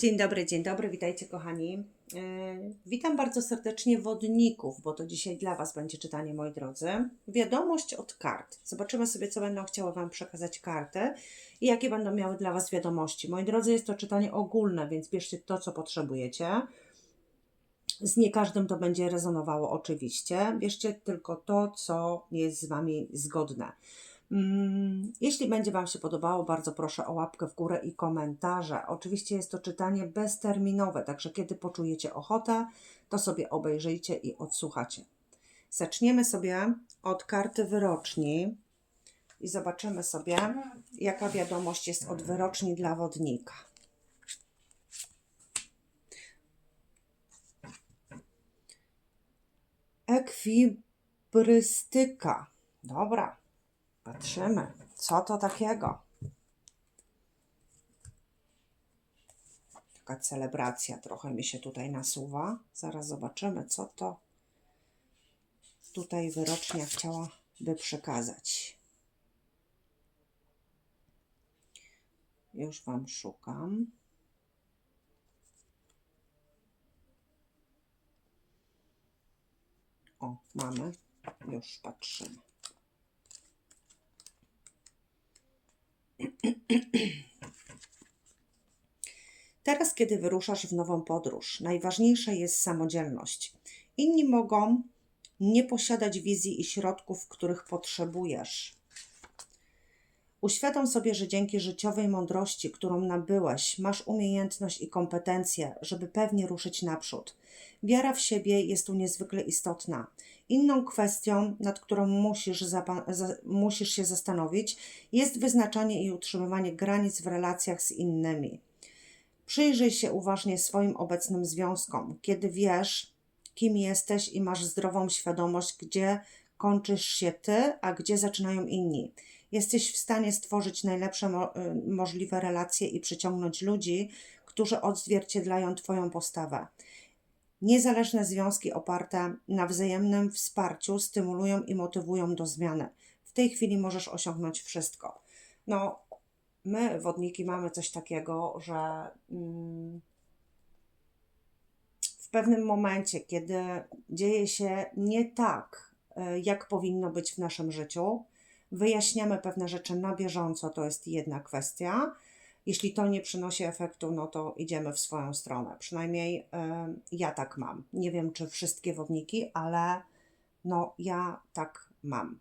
Dzień dobry, dzień dobry, witajcie kochani. E, Witam bardzo serdecznie wodników, bo to dzisiaj dla Was będzie czytanie, moi drodzy. Wiadomość od kart. Zobaczymy sobie, co będą chciały Wam przekazać karty i jakie będą miały dla Was wiadomości. Moi drodzy, jest to czytanie ogólne, więc bierzcie to, co potrzebujecie. Z nie każdym to będzie rezonowało, oczywiście. Bierzcie tylko to, co jest z Wami zgodne. Mm, Jeśli będzie Wam się podobało, bardzo proszę o łapkę w górę i komentarze. Oczywiście jest to czytanie bezterminowe, także kiedy poczujecie ochotę, to sobie obejrzyjcie i odsłuchacie. Zaczniemy sobie od karty wyroczni i zobaczymy sobie, jaka wiadomość jest od wyroczni dla wodnika. Ekwibrystyka. Dobra, patrzymy, co to takiego. Taka celebracja trochę mi się tutaj nasuwa. Zaraz zobaczymy, co to tutaj wyrocznia chciałaby przekazać. Już Wam szukam. O, mamy. Już patrzymy. Teraz, kiedy wyruszasz w nową podróż, najważniejsza jest samodzielność. Inni mogą nie posiadać wizji i środków, których potrzebujesz. Uświadom sobie, że dzięki życiowej mądrości, którą nabyłeś, masz umiejętność i kompetencje, żeby pewnie ruszyć naprzód. Wiara w siebie jest tu niezwykle istotna. Inną kwestią, nad którą musisz, za- musisz się zastanowić, jest wyznaczanie i utrzymywanie granic w relacjach z innymi. Przyjrzyj się uważnie swoim obecnym związkom, kiedy wiesz, kim jesteś i masz zdrową świadomość, gdzie kończysz się ty, a gdzie zaczynają inni. Jesteś w stanie stworzyć najlepsze mo- y, możliwe relacje i przyciągnąć ludzi, którzy odzwierciedlają Twoją postawę. Niezależne związki oparte na wzajemnym wsparciu stymulują i motywują do zmiany. W tej chwili możesz osiągnąć wszystko. No, my, wodniki, mamy coś takiego, że mm, w pewnym momencie, kiedy dzieje się nie tak, y, jak powinno być w naszym życiu, wyjaśniamy pewne rzeczy na bieżąco, to jest jedna kwestia. Jeśli to nie przynosi efektu, no to idziemy w swoją stronę. Przynajmniej ja tak mam. Nie wiem, czy wszystkie wodniki, ale no ja tak mam.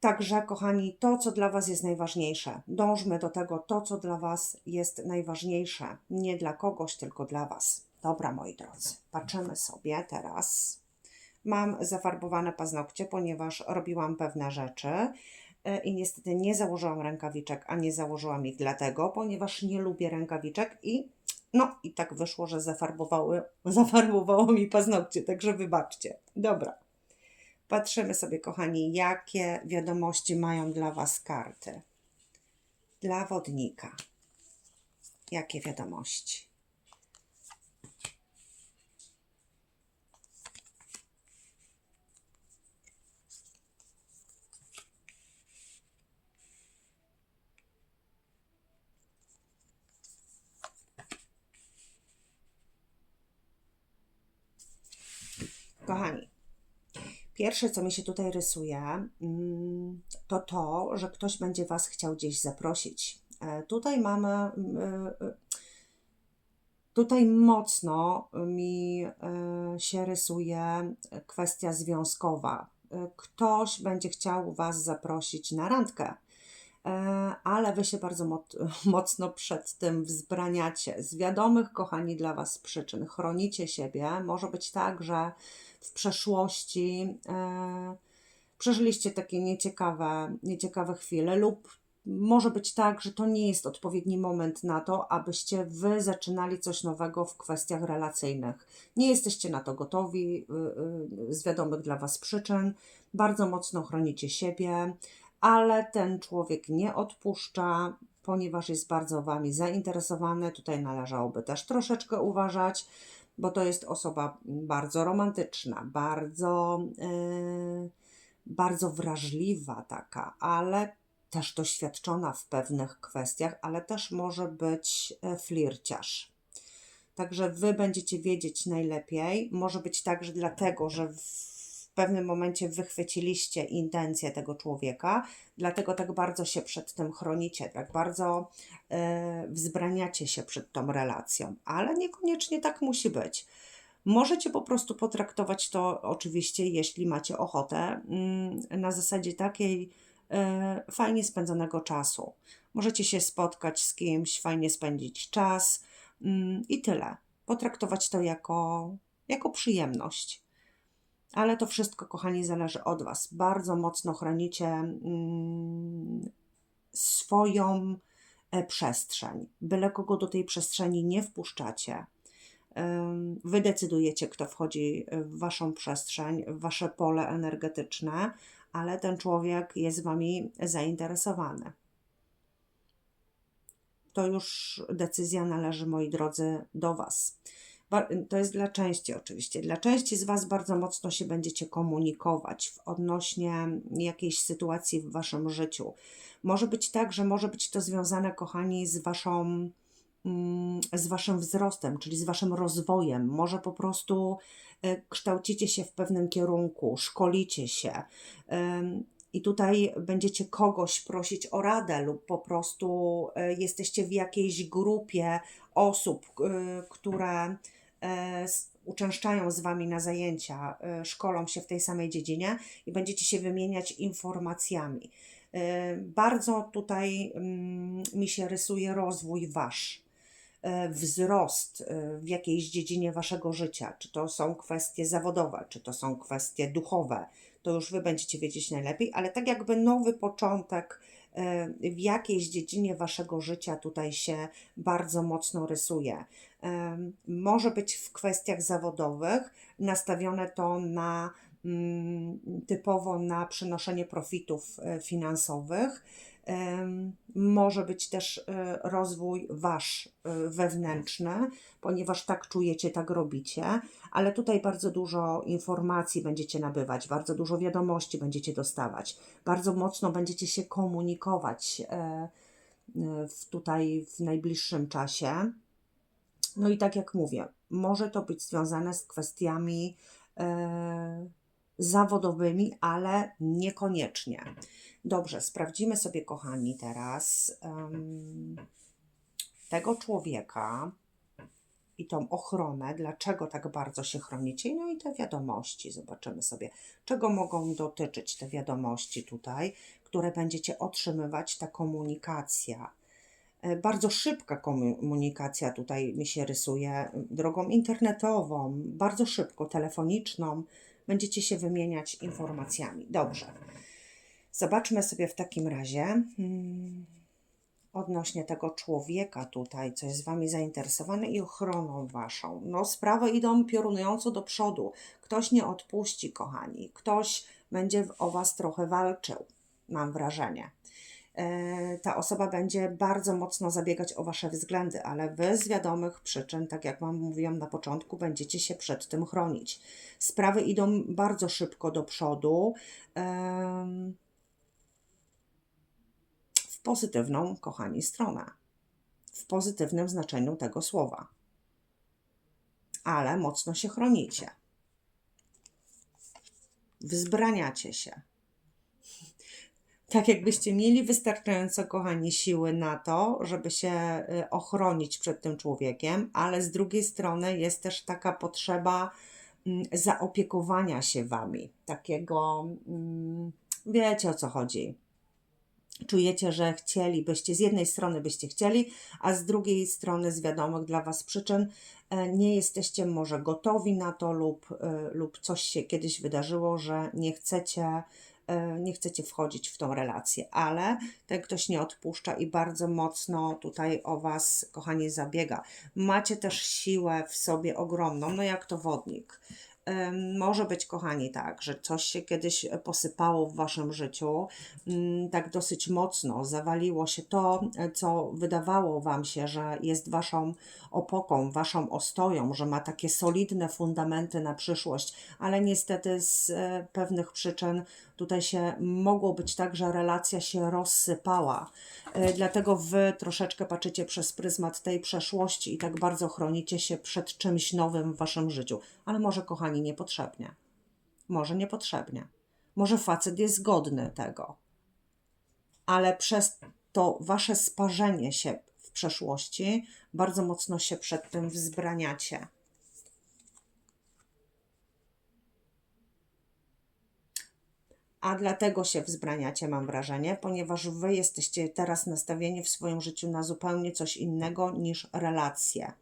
Także, kochani, to, co dla Was jest najważniejsze, dążmy do tego, to, co dla Was jest najważniejsze, nie dla kogoś, tylko dla Was. Dobra, moi drodzy, patrzymy sobie teraz. Mam zafarbowane paznokcie, ponieważ robiłam pewne rzeczy i niestety nie założyłam rękawiczek, a nie założyłam ich dlatego, ponieważ nie lubię rękawiczek i no i tak wyszło, że zafarbowały, zafarbowało mi paznokcie, także wybaczcie. Dobra. Patrzymy sobie, kochani, jakie wiadomości mają dla Was karty. Dla wodnika. Jakie wiadomości? Kochani, Pierwsze, co mi się tutaj rysuje, mm, to to, że ktoś będzie Was chciał gdzieś zaprosić. E, Tutaj mamy, mm, e, e, tutaj mocno mi się rysuje kwestia związkowa. Ktoś będzie chciał Was zaprosić na randkę, ale Wy się bardzo moc- mocno przed tym wzbraniacie. Z wiadomych, kochani, dla Was przyczyn chronicie siebie. Może być tak, że w przeszłości e, przeżyliście takie nieciekawe, nieciekawe chwile, lub może być tak, że to nie jest odpowiedni moment na to, abyście wy zaczynali coś nowego w kwestiach relacyjnych. Nie jesteście na to gotowi y, y, z wiadomych dla was przyczyn, bardzo mocno chronicie siebie, ale ten człowiek nie odpuszcza, ponieważ jest bardzo wami zainteresowany. Tutaj należałoby też troszeczkę uważać bo to jest osoba bardzo romantyczna, bardzo, yy, bardzo wrażliwa taka, ale też doświadczona w pewnych kwestiach, ale też może być e, flirciarz. Także wy będziecie wiedzieć najlepiej. Może być tak, że dlatego, że w pewnym momencie wychwyciliście intencje tego człowieka, dlatego tak bardzo się przed tym chronicie, tak bardzo e, wzbraniacie się przed tą relacją, ale niekoniecznie tak musi być. Możecie po prostu potraktować to oczywiście, jeśli macie ochotę, mm, na zasadzie takiej e, fajnie spędzonego czasu. Możecie się spotkać z kimś, fajnie spędzić czas mm, i tyle. Potraktować to jako, jako przyjemność. Ale to wszystko, kochani, zależy od Was. Bardzo mocno chronicie mm, swoją e, przestrzeń. Byle kogo do tej przestrzeni nie wpuszczacie. Wy decydujecie, kto wchodzi w Waszą przestrzeń, w Wasze pole energetyczne, ale ten człowiek jest Wami zainteresowany. To już decyzja należy, moi drodzy, do Was. To jest dla części oczywiście. Dla części z Was bardzo mocno się będziecie komunikować w odnośnie jakiejś sytuacji w Waszym życiu. Może być tak, że może być to związane, kochani, z Waszą mm, z waszym wzrostem, czyli z waszym rozwojem. Może po prostu e, kształcicie się w pewnym kierunku, szkolicie się. I tutaj będziecie kogoś prosić o radę, lub po prostu e, jesteście w jakiejś grupie osób, e, które uczęszczają z wami na zajęcia, e, szkolą się w tej samej dziedzinie i będziecie się wymieniać informacjami. E, Bardzo tutaj mm, mi się rysuje rozwój wasz e, wzrost e, w jakiejś dziedzinie waszego życia, czy to są kwestie zawodowe, czy to są kwestie duchowe, to już wy będziecie wiedzieć najlepiej, ale tak jakby nowy początek e, w jakiejś dziedzinie waszego życia tutaj się bardzo mocno rysuje. Może być w kwestiach zawodowych nastawione to na mm, typowo na przynoszenie profitów e, finansowych. Może być też e, rozwój wasz e, wewnętrzny, ponieważ tak czujecie, tak robicie, ale tutaj bardzo dużo informacji będziecie nabywać, bardzo dużo wiadomości będziecie dostawać, bardzo mocno będziecie się komunikować tutaj w najbliższym czasie. No i tak jak mówię, może to być związane z kwestiami e, zawodowymi, ale niekoniecznie. Dobrze, sprawdzimy sobie, kochani, teraz em, tego człowieka i tą ochronę, dlaczego tak bardzo się chronicie, no i te wiadomości. Zobaczymy sobie, czego mogą dotyczyć te wiadomości tutaj, które będziecie otrzymywać, ta komunikacja. E, Bardzo szybka komunikacja tutaj mi się rysuje, drogą internetową, bardzo szybko, telefoniczną. Będziecie się wymieniać informacjami. Dobrze. Zobaczmy sobie w takim razie hmm, odnośnie tego człowieka tutaj, co jest Wami zainteresowany i ochroną Waszą. No, sprawy idą piorunująco do przodu. Ktoś nie odpuści, kochani. Ktoś będzie o Was trochę walczył, mam wrażenie. E, Ta osoba będzie bardzo mocno zabiegać o Wasze względy, ale Wy z wiadomych przyczyn, tak jak Wam mówiłam na początku, będziecie się przed tym chronić. Sprawy idą bardzo szybko do przodu. w pozytywną, kochani, stronę. W pozytywnym znaczeniu tego słowa. Ale mocno się chronicie. Wzbraniacie się. Tak jakbyście mieli wystarczająco, kochani, siły na to, żeby się y, ochronić przed tym człowiekiem, ale z drugiej strony jest też taka potrzeba mm, zaopiekowania się wami. Takiego, mm, wiecie o co chodzi czujecie, że chcielibyście, z jednej strony byście chcieli, a z drugiej strony z wiadomych dla Was przyczyn e, nie jesteście może gotowi na to lub, e, lub coś się kiedyś wydarzyło, że nie chcecie, nie chcecie wchodzić w tą relację, ale ten ktoś nie odpuszcza i bardzo mocno tutaj o Was, kochani, zabiega. Macie też siłę w sobie ogromną, no jak to wodnik. Ym, Może być, kochani, tak, że coś się kiedyś posypało w waszym życiu, mm, tak dosyć mocno, zawaliło się to, e, co wydawało wam się, że jest waszą opoką, waszą ostoją, że ma takie solidne fundamenty na przyszłość, ale niestety z e, pewnych przyczyn tutaj się mogło być tak, że relacja się rozsypała. E, Dlatego wy troszeczkę patrzycie przez pryzmat tej przeszłości i tak bardzo chronicie się przed czymś nowym w waszym życiu. Ale może, kochani, niepotrzebnie. Może niepotrzebnie. Może facet jest godny tego. Ale przez to wasze sparzenie się w przeszłości bardzo mocno się przed tym wzbraniacie. A dlatego się wzbraniacie, mam wrażenie, ponieważ wy jesteście teraz nastawieni w swoim życiu na zupełnie coś innego niż relacje.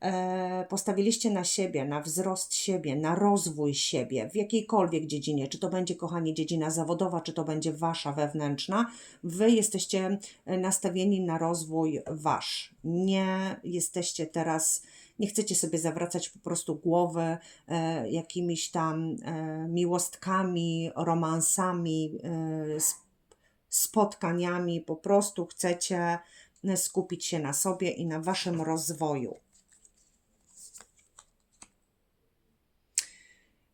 E, postawiliście na siebie, na wzrost siebie, na rozwój siebie w jakiejkolwiek dziedzinie, czy to będzie, kochani, dziedzina zawodowa, czy to będzie wasza wewnętrzna, wy jesteście e, nastawieni na rozwój wasz. Nie jesteście teraz, nie chcecie sobie zawracać po prostu głowy e, jakimiś tam e, miłostkami, romansami, e, sp- spotkaniami, po prostu chcecie e, skupić się na sobie i na waszym rozwoju.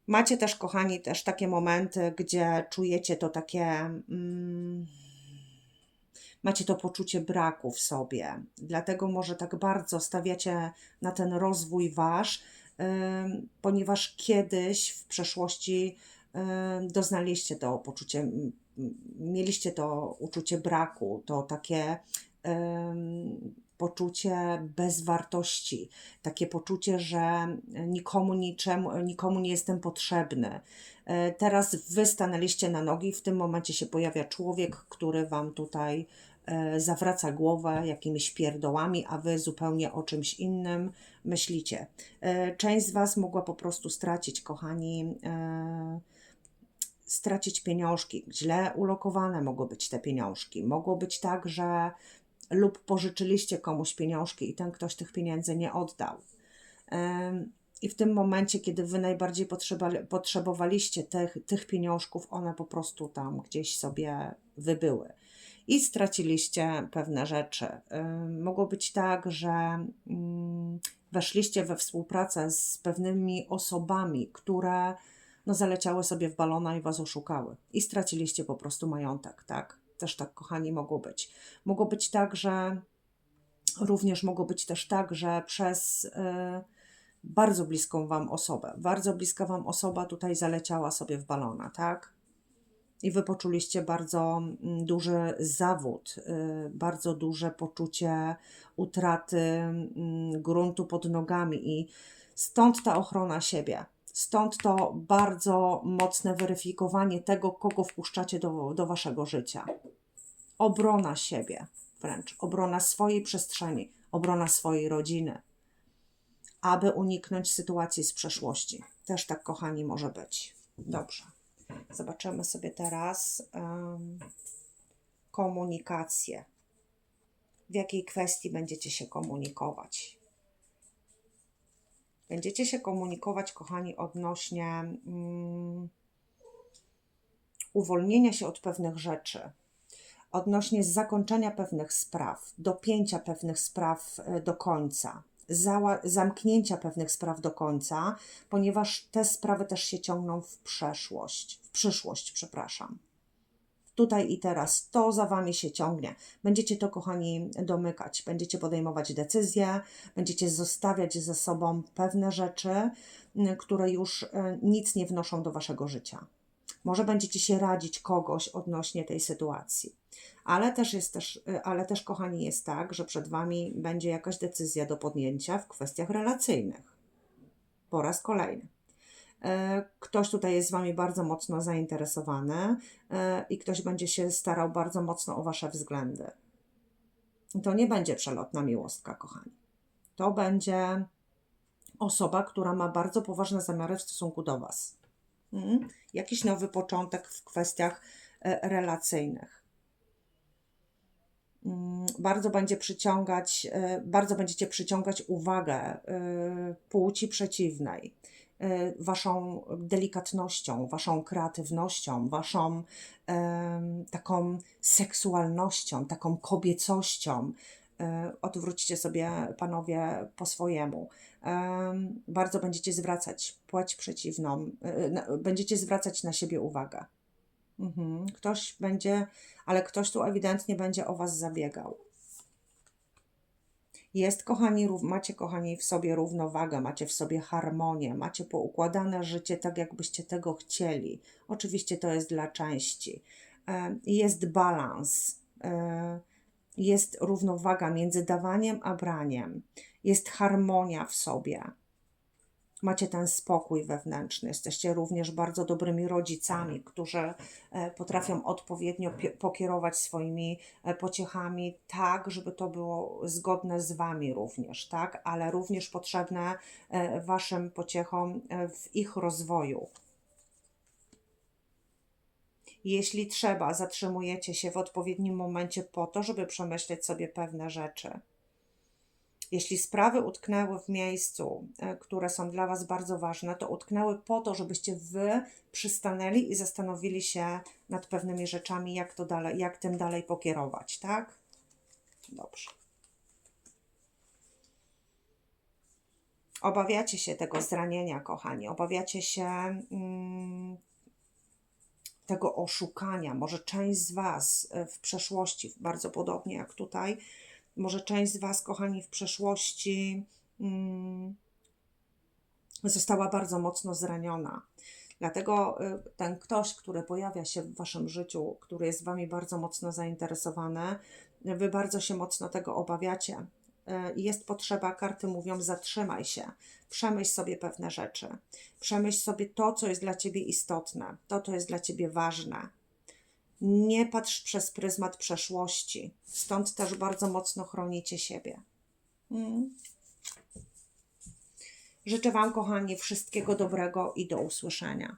Macie też, kochani, też takie momenty, gdzie czujecie to takie. Mm, macie to poczucie braku w sobie. Dlatego może tak bardzo stawiacie na ten rozwój wasz, ponieważ kiedyś w przeszłości doznaliście to poczucie, mieliście to uczucie braku, to takie. Poczucie bezwartości, takie poczucie, że nikomu niczemu, nikomu nie jestem potrzebny. E, Teraz wy stanęliście na nogi, w tym momencie się pojawia człowiek, który wam tutaj zawraca głowę jakimiś pierdołami, a wy zupełnie o czymś innym myślicie. E, Część z was mogła po prostu stracić, kochani, e, stracić pieniążki. Źle ulokowane mogły być te pieniążki. Mogło być tak, że lub pożyczyliście komuś pieniążki i ten ktoś tych pieniędzy nie oddał. I w tym momencie, kiedy wy najbardziej potrzebowaliście tych, tych pieniążków, one po prostu tam gdzieś sobie wybyły. I straciliście pewne rzeczy. Mogło być tak, że mm, weszliście we współpracę z pewnymi osobami, które no, zaleciały sobie w balona i was oszukały. I straciliście po prostu majątek, tak? Też tak, kochani, mogło być. Mogło być tak, że również mogło być też tak, że przez y, bardzo bliską wam osobę, bardzo bliska wam osoba tutaj zaleciała sobie w balona, tak? I wy poczuliście bardzo mm, duży zawód, y, bardzo duże poczucie utraty mm, gruntu pod nogami i stąd ta ochrona siebie. Stąd to bardzo mocne weryfikowanie tego, kogo wpuszczacie do, do waszego życia. Obrona siebie, wręcz obrona swojej przestrzeni, obrona swojej rodziny, aby uniknąć sytuacji z przeszłości. Też tak, kochani, może być. Dobrze. Zobaczymy sobie teraz em, komunikację. W jakiej kwestii będziecie się komunikować? Będziecie się komunikować, kochani, odnośnie mm, uwolnienia się od pewnych rzeczy, odnośnie zakończenia pewnych spraw, dopięcia pewnych spraw e, do końca, zamknięcia pewnych spraw do końca, ponieważ te sprawy też się ciągną w przeszłość, w przyszłość, przepraszam. Tutaj i teraz to za wami się ciągnie. Będziecie to, kochani, domykać, będziecie podejmować decyzje, będziecie zostawiać ze sobą pewne rzeczy, które już y, nic nie wnoszą do waszego życia. Może będziecie się radzić kogoś odnośnie tej sytuacji. Ale też jest też, y, ale też, kochani, jest tak, że przed wami będzie jakaś decyzja do podjęcia w kwestiach relacyjnych. Po raz kolejny. E, Ktoś tutaj jest z Wami bardzo mocno zainteresowany e, i ktoś będzie się starał bardzo mocno o Wasze względy. To nie będzie przelotna miłostka, kochani. To będzie osoba, która ma bardzo poważne zamiary w stosunku do Was. Mhm. Jakiś nowy początek w kwestiach e, relacyjnych. Mm, Bardzo będzie przyciągać, e, bardzo będziecie przyciągać uwagę e, płci przeciwnej waszą delikatnością, waszą kreatywnością, waszą taką seksualnością, taką kobiecością. Y, Odwróćcie sobie, panowie, po swojemu. Em, Bardzo będziecie zwracać płeć przeciwną, y, będziecie zwracać na siebie uwagę. Mhm. Ktoś będzie, ale ktoś tu ewidentnie będzie o Was zabiegał. Jest, kochani, macie, kochani, w sobie równowagę, macie w sobie harmonię, macie poukładane życie tak, jakbyście tego chcieli. Oczywiście to jest dla części. Jest balans, e, jest równowaga między dawaniem a braniem, jest harmonia w sobie. Macie ten spokój wewnętrzny. Jesteście również bardzo dobrymi rodzicami, którzy e, potrafią odpowiednio pokierować swoimi e, pociechami tak, żeby to było zgodne z Wami również, tak? Ale również potrzebne e, Waszym pociechom w ich rozwoju. Jeśli trzeba, zatrzymujecie się w odpowiednim momencie po to, żeby przemyśleć sobie pewne rzeczy. Jeśli sprawy utknęły w miejscu, e, które są dla Was bardzo ważne, to utknęły po to, żebyście Wy przystanęli i zastanowili się nad pewnymi rzeczami, jak, to dalej, jak tym dalej pokierować, tak? Dobrze. Obawiacie się tego zranienia, kochani. Obawiacie się mm, tego oszukania. Może część z Was e, w przeszłości, bardzo podobnie jak tutaj, może część z Was, kochani, w przeszłości mm, została bardzo mocno zraniona. Dlatego y, ten ktoś, który pojawia się w Waszym życiu, który jest Wami bardzo mocno zainteresowany, Wy bardzo się mocno tego obawiacie. Jest potrzeba, karty mówią, zatrzymaj się, przemyśl sobie pewne rzeczy, przemyśl sobie to, co jest dla Ciebie istotne, to, co jest dla Ciebie ważne. Nie patrz przez pryzmat przeszłości, stąd też bardzo mocno chronicie siebie. Mm. Życzę Wam, kochani, wszystkiego dobrego i do usłyszenia.